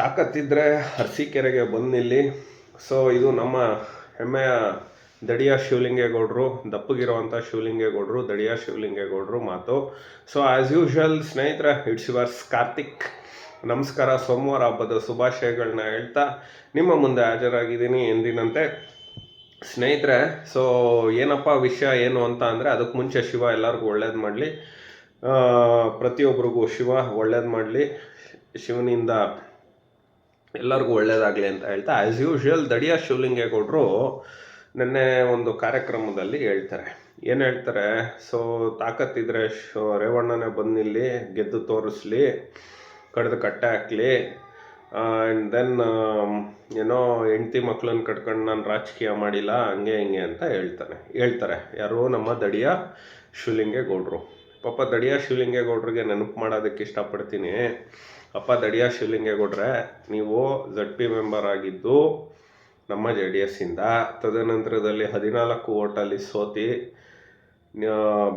ತಾಕತ್ತಿದ್ರೆ ಅರಸೀಕೆರೆಗೆ ಬಂದು ನಿಲ್ಲಿ ಸೊ ಇದು ನಮ್ಮ ಹೆಮ್ಮೆಯ ದಡಿಯ ಶಿವಲಿಂಗೇಗೌಡರು ದಪ್ಪಗಿರುವಂಥ ಶಿವಲಿಂಗೇಗೌಡರು, ದಡಿಯ ಶಿವಲಿಂಗೇಗೌಡರು ಮಾತು. ಸೊ ಆ್ಯಸ್ ಯೂಶ್ವಲ್ ಸ್ನೇಹಿತರೆ ಇಟ್ಸ್ ಯುವರ್ಸ್ ಕಾರ್ತಿಕ್ ನಮಸ್ಕಾರ, ಸೋಮವಾರ ಹಬ್ಬದ ಶುಭಾಶಯಗಳನ್ನ ಹೇಳ್ತಾ ನಿಮ್ಮ ಮುಂದೆ ಹಾಜರಾಗಿದ್ದೀನಿ ಎಂದಿನಂತೆ. ಸ್ನೇಹಿತರೆ ಸೊ ಏನಪ್ಪ ವಿಷಯ, ಏನು ಅಂತ ಅಂದರೆ ಅದಕ್ಕೆ ಮುಂಚೆ ಶಿವ ಎಲ್ಲರಿಗೂ ಒಳ್ಳೇದು ಮಾಡಲಿ. ಪ್ರತಿಯೊಬ್ಬರಿಗೂ ಶಿವ ಒಳ್ಳೇದು ಮಾಡಲಿ. ಶಿವನಿಂದ ಎಲ್ಲರಿಗೂ ಒಳ್ಳೇದಾಗಲಿ ಅಂತ ಹೇಳ್ತಾ ಆ್ಯಸ್ ಯೂಶ್ವಲ್ ದಡಿಯ ಶಿವಲಿಂಗೇಗೌಡರು ನಿನ್ನೆ ಒಂದು ಕಾರ್ಯಕ್ರಮದಲ್ಲಿ ಹೇಳ್ತಾರೆ. ಏನು ಹೇಳ್ತಾರೆ? ಸೊ ತಾಕತ್ತಿದ್ರೆ ಶೋ, ರೇವಣ್ಣನೇ ಬಂದು ನಿಲ್ಲಿ ಗೆದ್ದು ತೋರಿಸ್ಲಿ, ಕಡ್ದು ಕಟ್ಟೆ ಹಾಕಲಿ ಆ್ಯಂಡ್ ದೆನ್ ಏನೋ ಹೆಂಡ್ತಿ ಮಕ್ಕಳನ್ನ ಕಟ್ಕೊಂಡು ನಾನು ರಾಜಕೀಯ ಮಾಡಿಲ್ಲ, ಹಂಗೆ ಹಿಂಗೆ ಅಂತ ಹೇಳ್ತಾನೆ ಹೇಳ್ತಾರೆ, ಯಾರು? ನಮ್ಮ ದಡಿಯ ಶಿವಲಿಂಗೇಗೌಡರು ಪಾಪ ದಡಿಯ ಶಿವಲಿಂಗೇಗೌಡ್ರಿಗೆ ನೆನಪು ಮಾಡೋದಕ್ಕೆ ಇಷ್ಟಪಡ್ತೀನಿ. ಅಪ್ಪ ದಡಿಯ ಶಿವಲಿಂಗೇಗೌಡ್ರೆ ನೀವು ಝಡ್ ಪಿ ಮೆಂಬರ್ ಆಗಿದ್ದು ನಮ್ಮ ಜೆ ಡಿ ಎಸ್ಸಿಂದ ತದನಂತರದಲ್ಲಿ ಹದಿನಾಲ್ಕು ಓಟಲ್ಲಿ ಸೋತಿ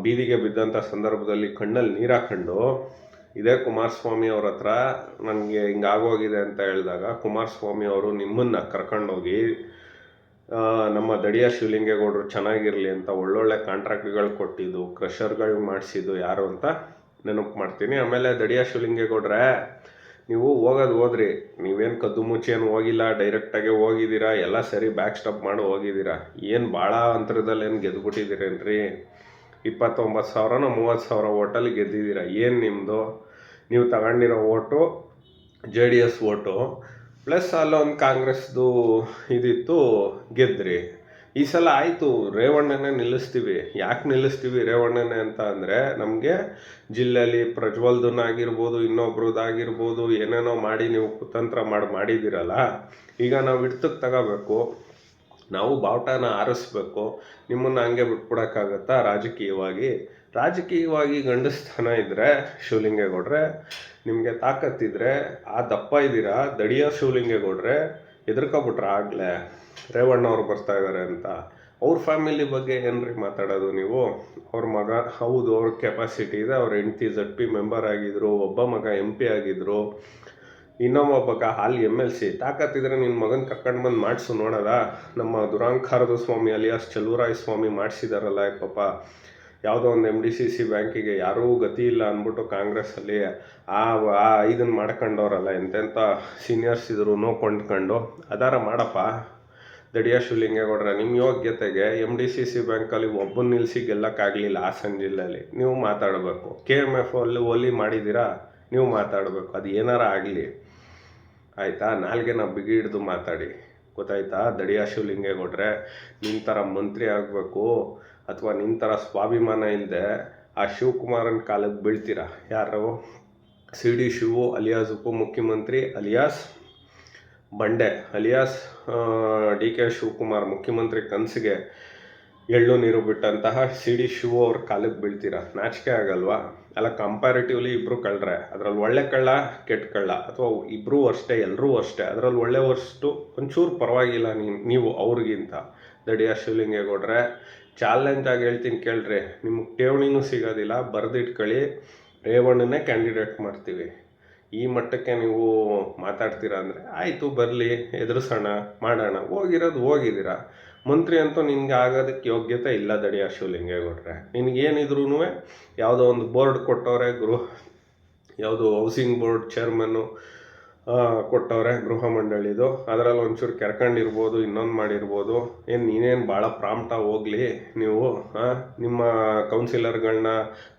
ಬೀದಿಗೆ ಬಿದ್ದಂಥ ಸಂದರ್ಭದಲ್ಲಿ ಕಣ್ಣಲ್ಲಿ ನೀರು ಹಾಕೊಂಡು ಇದೇ ಕುಮಾರಸ್ವಾಮಿ ಅವ್ರ ಹತ್ರ ನನಗೆ ಹಿಂಗಾಗೋಗಿದೆ ಅಂತ ಹೇಳಿದಾಗ ಕುಮಾರಸ್ವಾಮಿ ಅವರು ನಿಮ್ಮನ್ನು ಕರ್ಕೊಂಡೋಗಿ ನಮ್ಮ ದಡಿಯ ಶಿವಲಿಂಗೇಗೌಡರು ಚೆನ್ನಾಗಿರಲಿ ಅಂತ ಒಳ್ಳೊಳ್ಳೆ ಕಾಂಟ್ರಾಕ್ಟ್ಗಳು ಕೊಟ್ಟಿದ್ದು ಕ್ರಷರ್ಗಳು ಮಾಡಿಸಿದ್ದು ಯಾರು ಅಂತ ನೆನಪು ಮಾಡ್ತೀನಿ. ಆಮೇಲೆ ದಡಿಯ ಶಿವಲಿಂಗೇಗೌಡ್ರೆ ನೀವು ಹೋಗೋದು ಹೋದ್ರಿ. ನೀವೇನು ಕದ್ದು ಮುಚ್ಚಿ ಏನು ಹೋಗಿಲ್ಲ ಡೈರೆಕ್ಟಾಗಿ ಹೋಗಿದ್ದೀರಾ, ಎಲ್ಲ ಸರಿ ಬ್ಯಾಕ್ ಸ್ಟಪ್ ಮಾಡಿ ಹೋಗಿದ್ದೀರಾ. ಏನು ಭಾಳ ಅಂತರದಲ್ಲಿ ಏನು ಗೆದ್ದುಬಿಟ್ಟಿದ್ದೀರೇನ್ರಿ ಇಪ್ಪತ್ತೊಂಬತ್ತು ಸಾವಿರನೋ ಮೂವತ್ತು ಸಾವಿರ ಓಟಲ್ಲಿ ಗೆದ್ದಿದ್ದೀರಾ? ಏನು ನಿಮ್ಮದು ನೀವು ತಗೊಂಡಿರೋ vote, J D S vote, plus ಅಲ್ಲೊಂದು ಕಾಂಗ್ರೆಸ್ದು ಇದಿತ್ತು, ಗೆದ್ರಿ. ಈ ಸಲ ಆಯಿತು, ರೇವಣ್ಣನೇ ನಿಲ್ಲಿಸ್ತೀವಿ. ಯಾಕೆ ನಿಲ್ಲಿಸ್ತೀವಿ ರೇವಣ್ಣನೇ ಅಂತ ಅಂದರೆ, ನಮಗೆ ಜಿಲ್ಲೆಯಲ್ಲಿ ಪ್ರಜ್ವಲ್ದನ್ನಾಗಿರ್ಬೋದು ಇನ್ನೊಬ್ರದ್ದಾಗಿರ್ಬೋದು ಏನೇನೋ ಮಾಡಿ ನೀವು ಕುತಂತ್ರ ಮಾಡಿ, ಮಾಡಿದ್ದೀರಲ್ಲ, ಈಗ ನಾವು ಹಿಡ್ತಕ್ಕೆ ತಗೋಬೇಕು. ನಾವು ಬಾವುಟನ ಆರಿಸ್ಬೇಕು. ನಿಮ್ಮನ್ನು ಹಂಗೆ ಬಿಟ್ಬಿಡೋಕ್ಕಾಗತ್ತಾ? ರಾಜಕೀಯವಾಗಿ. ರಾಜಕೀಯವಾಗಿ ಗಂಡಸ್ಥಾನ ಇದ್ದರೆ ಶಿವಲಿಂಗೇಗೌಡ್ರೆ, ನಿಮಗೆ ತಾಕತ್ತಿದ್ರೆ ಆ ದಪ್ಪ ಇದ್ದೀರಾ? ದಡಿಯೋ ಶಿವಲಿಂಗೇಗೌಡ್ರೆ, ಹೆದರ್ಕೊಬಿಟ್ರೆ ಆಗಲೇ. ರೇವಣ್ಣ ಅವರು ಬರ್ತಾ ಇದ್ದಾರೆ ಅಂತ. ಅವ್ರ ಫ್ಯಾಮಿಲಿ ಬಗ್ಗೆ ಏನ್ರಿ ಮಾತಾಡೋದು ನೀವು? ಅವ್ರ ಮಗ, ಹೌದು, ಅವ್ರ ಕೆಪಾಸಿಟಿ ಇದೆ. ಅವ್ರ ಹೆಂಡ್ತಿ ಜಡ್ ಪಿ ಮೆಂಬರ್ ಆಗಿದ್ರು, ಒಬ್ಬ ಮಗ ಎಂ ಪಿ ಆಗಿದ್ರು, ಇನ್ನೊಬ್ಬ ಮಗ ಹಾಲಿ ಎಂ ಎಲ್ ಸಿ ತಾಕತ್ತಿದ್ರೆ ನಿನ್ನ ಮಗನ ಕರ್ಕೊಂಡು ಬಂದು ಮಾಡಿಸು, ನೋಡೋದ? ನಮ್ಮ ದುರಾಂಕಾರದ ಸ್ವಾಮಿ ಅಲಿಯಾಸ್ ಚಲುವರಾಯ ಸ್ವಾಮಿ ಮಾಡಿಸಿದಾರಲ್ಲ ಪಾಪ? ಯಾವುದೋ ಒಂದು ಎಂ ಡಿ ಸಿ ಸಿ ಬ್ಯಾಂಕಿಗೆ ಯಾರೂ ಗತಿ ಇಲ್ಲ ಅಂದ್ಬಿಟ್ಟು ಕಾಂಗ್ರೆಸ್ಸಲ್ಲಿ ಆ ಆ ಇದನ್ನು ಮಾಡ್ಕೊಂಡವ್ರಲ್ಲ ಎಂತೆಂಥ ಸೀನಿಯರ್ಸ್ ಇದ್ರು, ನೋ ಕೊಂಡ್ಕೊಂಡು. ಅದಾರ ಮಾಡಪ್ಪ. ದಡಿಯ ಶಿವಲಿಂಗೇಗೌಡ್ರ ನಿಮ್ಮ ಯೋಗ್ಯತೆಗೆ ಎಂ ಡಿ ಸಿ ಸಿ ಬ್ಯಾಂಕಲ್ಲಿ ಒಬ್ಬನ ನಿಲ್ಲಿಸಿ ಗೆಲ್ಲಕ್ಕಾಗಲಿಲ್ಲ ಹಾಸನ ಜಿಲ್ಲೆಯಲ್ಲಿ ನೀವು ಮಾತಾಡಬೇಕು. ಕೆ ಎಂ ಎಫ್ ಅಲ್ಲಿ ಓಲಿ ಮಾಡಿದ್ದೀರಾ ನೀವು ಮಾತಾಡಬೇಕು. ಅದು ಏನಾರ ಆಗಲಿ. ಆಯಿತಾ? ನಾಲ್ಗೆನ ಬಿಗಿ ಹಿಡಿದು ಮಾತಾಡಿ. ಗೊತ್ತಾಯ್ತಾ? ದಡಿಯ ಶಿವಲಿಂಗೇಗೌಡ್ರೆ ನಿನ್ನ ಥರ ಮಂತ್ರಿ ಆಗಬೇಕು ಅಥವಾ ನಿನ್ನ ಥರ ಸ್ವಾಭಿಮಾನ ಇಲ್ಲದೆ ಆ ಶಿವಕುಮಾರನ ಕಾಲಕ್ಕೆ ಬೀಳ್ತೀರಾ? ಯಾರು? ಸಿ ಡಿ ಶಿವು, ಅಲಿಯಾಸ್ ಉಪಮುಖ್ಯಮಂತ್ರಿ ಅಲಿಯಾಸ್ ಬಂಡೆ ಅಲಿಯಾಸ್ ಡಿ ಕೆ ಶಿವಕುಮಾರ್ ಮುಖ್ಯಮಂತ್ರಿ ಕನಸಿಗೆ ಎಳ್ಳು ನೀರು ಬಿಟ್ಟಂತಹ ಸಿ ಡಿ ಶಿವು ಅವ್ರ ಕಾಲಕ್ಕೆ ಬೀಳ್ತೀರಾ? ನಾಚಿಕೆ ಆಗಲ್ವಾ? ಅಲ್ಲ ಕಂಪ್ಯಾರಿಟಿವ್ಲಿ ಇಬ್ಬರು ಕಳ್ರೆ ಅದರಲ್ಲಿ ಒಳ್ಳೆ ಕಳ್ಳ, ಕೆಟ್ಟ ಕಳ್ಳ, ಅಥವಾ ಇಬ್ಬರೂ ಅಷ್ಟೇ ಎಲ್ಲರೂ ಅಷ್ಟೇ ಅದರಲ್ಲಿ ಒಳ್ಳೆ ಒಳ್ಳೆಯವಷ್ಟು ಒಂಚೂರು ಪರವಾಗಿಲ್ಲ ನೀವು ನೀವು ಅವ್ರಿಗಿಂತ. ದಡಿಯ ಶಿವಲಿಂಗೇಗೌಡ್ರೆ ಚಾಲೆಂಜ್ ಆಗಿ ಹೇಳ್ತೀನಿ ಕೇಳ್ರಿ, ನಿಮ್ಗೆ ಠೇವಣಿನೂ ಸಿಗೋದಿಲ್ಲ ಬರೆದಿಟ್ಕೊಳ್ಳಿ ರೇವಣ್ಣನೇ ಕ್ಯಾಂಡಿಡೇಟ್ ಮಾಡ್ತೀವಿ. ಈ ಮಟ್ಟಕ್ಕೆ ನೀವು ಮಾತಾಡ್ತೀರಾ ಅಂದರೆ, ಆಯಿತು, ಬರಲಿ, ಎದುರಿಸೋಣ, ಮಾಡೋಣ, ಹೋಗಿರೋದು ಹೋಗಿದ್ದೀರ? ಮಂತ್ರಿ ಅಂತೂ ನಿನಗೆ ಆಗೋದಕ್ಕೆ ಯೋಗ್ಯತೆ ಇಲ್ಲ ದಡಿಯ ಶಿವಲಿಂಗೇಗೌಡ್ರೆ ನಿನಗೇನಿದ್ರೂ ಯಾವುದೋ ಒಂದು ಬೋರ್ಡ್ ಕೊಟ್ಟವ್ರೆ, ಗೃಹ, ಯಾವುದು ಹೌಸಿಂಗ್ ಬೋರ್ಡ್ ಚೇರ್ಮನ್ನು ಕೊಟ್ಟವ್ರೆ ಗೃಹ ಮಂಡಳಿದು. ಅದರಲ್ಲಿ ಒಂಚೂರು ಕೆರ್ಕೊಂಡಿರ್ಬೋದು, ಇನ್ನೊಂದು ಮಾಡಿರ್ಬೋದು. ಏನು, ನೀನೇನು ಭಾಳ ಪ್ರಾಂಪ್ಟಾಗಿ ಹೋಗಲಿ ನೀವು ನಿಮ್ಮ ಕೌನ್ಸಿಲರ್ಗಳನ್ನ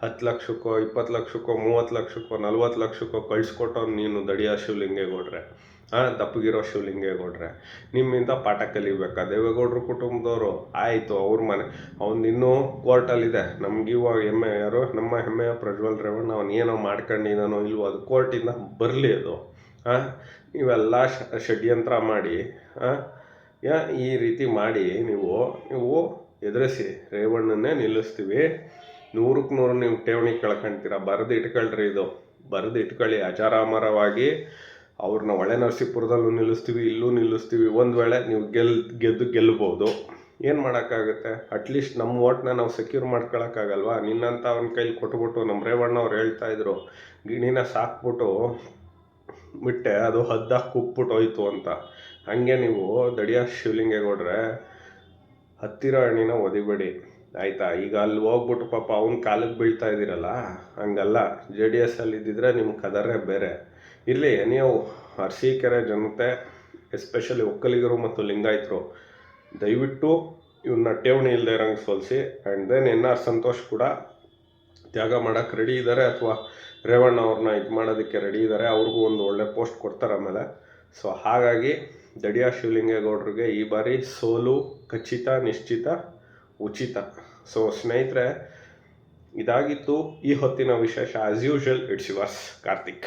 ಹತ್ತು ಲಕ್ಷಕ್ಕೋ, ಇಪ್ಪತ್ತು ಲಕ್ಷಕ್ಕೋ, ಮೂವತ್ತು ಲಕ್ಷಕ್ಕೋ, ನಲ್ವತ್ತು ಲಕ್ಷಕ್ಕೋ ಕಳಿಸ್ಕೊಟ್ಟವ್ನು ನೀನು ದಡಿಯ ಶಿವಲಿಂಗೇಗೌಡ್ರೆ. ದಪ್ಪಗಿರೋ ಶಿವಲಿಂಗೇಗೌಡ್ರೆ. ನಿಮ್ಮಿಂದ ಪಾಠ ಕಲಿಬೇಕಾ? ದೇವೇಗೌಡರು ಕುಟುಂಬದವರು. ಆಯಿತು, ಅವ್ರ ಮನೆ. ಅವ್ನು ಇನ್ನೂ ಕೋರ್ಟಲ್ಲಿದೆ. ನಮ್ಗೆ ಇವಾಗ ಹೆಮ್ಮೆ ಯಾರು ನಮ್ಮ ಹೆಮ್ಮೆಯ ಪ್ರಜ್ವಲ್ ರೇವಣ್ಣ, ಅವ್ನು ಏನೋ ಮಾಡ್ಕೊಂಡಿದ್ದಾನೋ ಇಲ್ವೋ, ಅದು ಕೋರ್ಟಿಂದ ಬರಲಿ ಅದು. ಷ- ಷಡ್ಯಂತ್ರ ಮಾಡಿ ಈ ರೀತಿ ಮಾಡಿ ನೀವು ನೀವು ಎದುರಿಸಿ, ರೇವಣ್ಣನ್ನೇ ನಿಲ್ಲಿಸ್ತೀವಿ. ನೂರಕ್ಕೆ ನೂರು ನೀವು ಠೇವಣಿ ಕಳ್ಕೊಂತೀರ, ಬರೆದು ಇಟ್ಕೊಳ್ರಿ ಇದು. ಬರೆದು ಇಟ್ಕೊಳ್ಳಿ ಅಚಾರಾಮರವಾಗಿ ಅವ್ರನ್ನ ಒಳೆ ನರಸೀಪುರದಲ್ಲೂ ನಿಲ್ಲಿಸ್ತೀವಿ, ಇಲ್ಲೂ ನಿಲ್ಲಿಸ್ತೀವಿ. ಒಂದು ವೇಳೆ ನೀವು ಗೆಲ್, ಗೆದ್ದು ಗೆಲ್ಲಬಹುದು ಏನು ಮಾಡೋಕ್ಕಾಗುತ್ತೆ? ಅಟ್ಲೀಸ್ಟ್ ನಮ್ಮ ಓಟ್ನ ನಾವು ಸೆಕ್ಯೂರ್ ಮಾಡ್ಕೊಳಕ್ಕಾಗಲ್ವಾ? ನಿನ್ನಂಥ ಅವ್ನ ಕೈಲಿ ಕೊಟ್ಬಿಟ್ಟು ನಮ್ಮ ರೇವಣ್ಣ ಅವ್ರು ಹೇಳ್ತಾ ಇದ್ರು, ಗಿಣಿನ ಸಾಕ್ಬಿಟ್ಟು ಬಿಟ್ಟೆ, ಅದು ಹದ್ದಾಗಿ ಕುಕ್ಬಿಟ್ಟು ಹೋಯ್ತು ಅಂತ. ಹಾಗೆ ನೀವು ದಡಿಯ ಶಿವಲಿಂಗೇಗೌಡ್ರೆ ಹತ್ತಿರ ಹಣ್ಣಿನ ಒದಿಬೇಡಿ. ಆಯ್ತಾ? ಈಗ ಅಲ್ಲಿ ಹೋಗ್ಬಿಟ್ಟು ಪಾಪ ಅವ್ನ ಕಾಲಕ್ಕೆ ಬೀಳ್ತಾ ಇದ್ದೀರಲ್ಲ? ಹಂಗಲ್ಲ. ಜೆ ಡಿ ಎಸ್ ಅಲ್ಲಿ ಇದ್ದಿದ್ರೆ ನಿಮ್ಮ ಕದರೇ ಬೇರೆ. ಇರಲಿ, ನೀವು ಅರಸೀಕೆರೆ ಜನತೆ ಎಸ್ಪೆಷಲಿ ಒಕ್ಕಲಿಗರು ಮತ್ತು ಲಿಂಗಾಯತರು, ದಯವಿಟ್ಟು ಇವನ್ನ ಠೇವಣಿ ಇಲ್ಲದೆ ಇರೋಂಗೆ ಸೋಲಿಸಿ and then N R Santosh ಕೂಡ ತ್ಯಾಗ ಮಾಡೋಕ್ಕೆ ರೆಡಿ ಇದ್ದಾರೆ ಅಥವಾ ರೇವಣ್ಣ ಅವ್ರನ್ನ ಇದು ಮಾಡೋದಕ್ಕೆ ರೆಡಿ ಇದ್ದಾರೆ ಅವ್ರಿಗೂ ಒಂದು ಒಳ್ಳೆ ಪೋಸ್ಟ್ ಕೊಡ್ತಾರೆ ಆಮೇಲೆ. ಸೊ ಹಾಗಾಗಿ ದಡಿಯಾ ಶಿವಲಿಂಗೇಗೌಡರಿಗೆ ಈ ಬಾರಿ ಸೋಲು ಖಚಿತ, ನಿಶ್ಚಿತ, ಉಚಿತ. ಸೊ ಸ್ನೇಹಿತರೆ, ಇದಾಗಿತ್ತು ಈ ಹೊತ್ತಿನ ವಿಶೇಷ as usual it's yours Karthik.